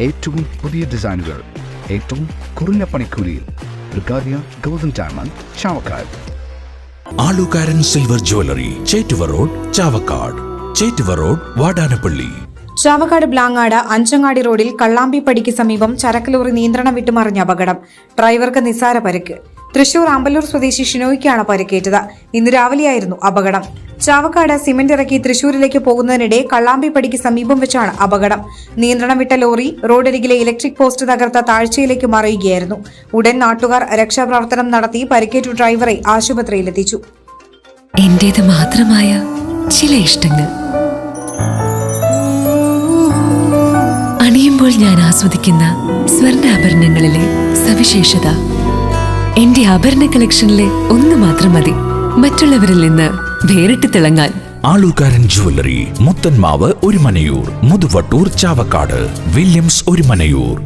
ഏറ്റവും പുതിയ ഡിസൈനുകൾ ഏറ്റവും കുറഞ്ഞ പണിക്കൂലിയിൽ ബ്രിഗാദിയ golden diamond Chavakkad. Alukaran silver jewellery Chettuva road Chavakkad. Chettuva road Vadanappally. Chavakkad Blangad Anchangadi റോഡിൽ കള്ളാമ്പിപ്പടിക്ക് സമീപം ചരക്ക് ലോറി നിയന്ത്രണം വിട്ടുമറിഞ്ഞ അപകടം. ഡ്രൈവർക്ക് നിസ്സാര പരിക്ക്. തൃശൂർ അമ്പലൂർ സ്വദേശി ഷിനോയ്ക്കാണ് പരിക്കേറ്റത്. ഇന്ന് രാവിലെയായിരുന്നു അപകടം. ചാവക്കാട് സിമന്റ് ഇറക്കി തൃശൂരിലേക്ക് പോകുന്നതിനിടെ കള്ളാമ്പിപ്പടിക്ക് സമീപം വെച്ചാണ് അപകടം. നിയന്ത്രണം വിട്ട ലോറി റോഡരികിലെ ഇലക്ട്രിക് പോസ്റ്റ് തകർത്ത താഴ്ചയിലേക്ക് മറിയുകയായിരുന്നു. ഉടൻ നാട്ടുകാർ രക്ഷാപ്രവർത്തനം നടത്തി പരിക്കേറ്റ ഡ്രൈവറെ ആശുപത്രിയിലെത്തിച്ചു. എന്റേത് മാത്രമായ ചില ഇഷ്ടങ്ങൾ. അണിയുമ്പോൾ ഞാൻ ആസ്വദിക്കുന്ന സ്വർണാഭരണങ്ങളിലെ സവിശേഷത. എന്റെ ആഭരണ കളക്ഷനിലെ ഒന്ന് മാത്രം മതി. മറ്റുള്ളവരിൽ നിന്ന് വേറിട്ട് തിളങ്ങാൻ. ആലുകാരൻ ജുവല്ലറി മുത്തൻമാവ് ഒരു മനയൂർ മുതുവട്ടൂർ ചാവക്കാട് വില്യംസ് ഒരു മനയൂർ.